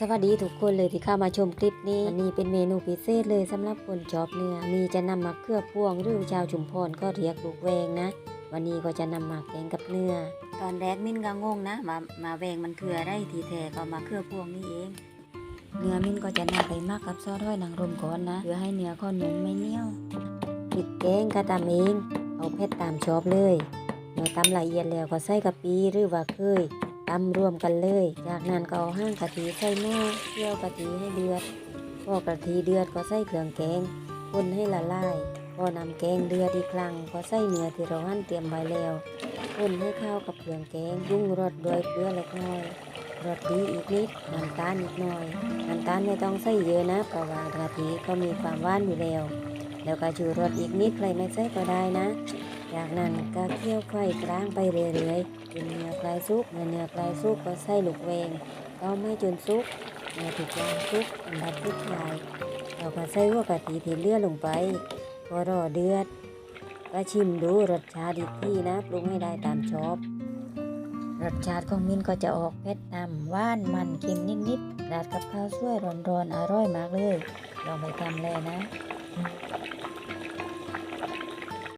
สวัสดีทุกคนเลยที่เข้ามาชมคลิปนี้อันนี้เป็นเมนูพิเศษเลยสำหรับคนชอบเนื้อมีจะนำมาเคลือบพวงหรือชาวชุมพรก็เรียกลูกแวงนะ วันนี้ก็จะนำมาแกงกับเนื้อ ตอนแรกมิ้นก็งงนะ มามาแวงมันคืออะไรทีแท้ก็มาเคลือบพวงนี่เอง เนื้อมิ้นก็จะนำไปหมักกับซอสห้อยนางรมก่อนนะเพื่อให้เนื้อข้อนุ่มไม่เหนียวพริกแกงก็ตำเองเอาเผ็ดตามชอบเลยเมื่อตำละเอียดแล้วก็ใส่กะปิหรือว่าเคย ตำรวมกันเลย จากนั้นก็เอาห้างกะทิใส่หม้อเคี่ยวกะทิให้เดือด พอกะทิเดือดก็ใส่เครื่องแกงคนให้ละลาย พอนำแกงเดือดอีกครั้งก็ใส่เนื้อที่เราหั่นเตรียมไว้แล้วคนให้เข้ากับเครื่องแกงปรุงรสด้วยเกลือเล็กน้อยรสดีอีกนิดน้ำตาลอีกหน่อยน้ำตาลไม่ต้องใส่เยอะนะเพราะว่ากะทิเขามีความหวานอยู่แล้ว แล้วก็ชูรสอีกนิดใครไม่ใส่ก็ได้นะ จากนั้นก็เคี่ยวไข่กลางไปเรื่อยๆจนเนื้อคลายสุกเมื่อเนื้อคลายสุกก็ใส่ลูกแวงต้มให้จนสุกเมื่อถูกอย่างสุกอันดับสุดท้ายเราก็ใส่หัวกะทิที่เลือลงไปพอรอเดือดก็ชิมดูรสชาติอีที่นะปรุงให้ได้ตามชอบรสชาติของมินก็จะออกเผ็ดนำหว่านมันเค็มนิดๆราดกับข้าวสวยร้อนๆอร่อยมากเลยลองไปทำเลยนะ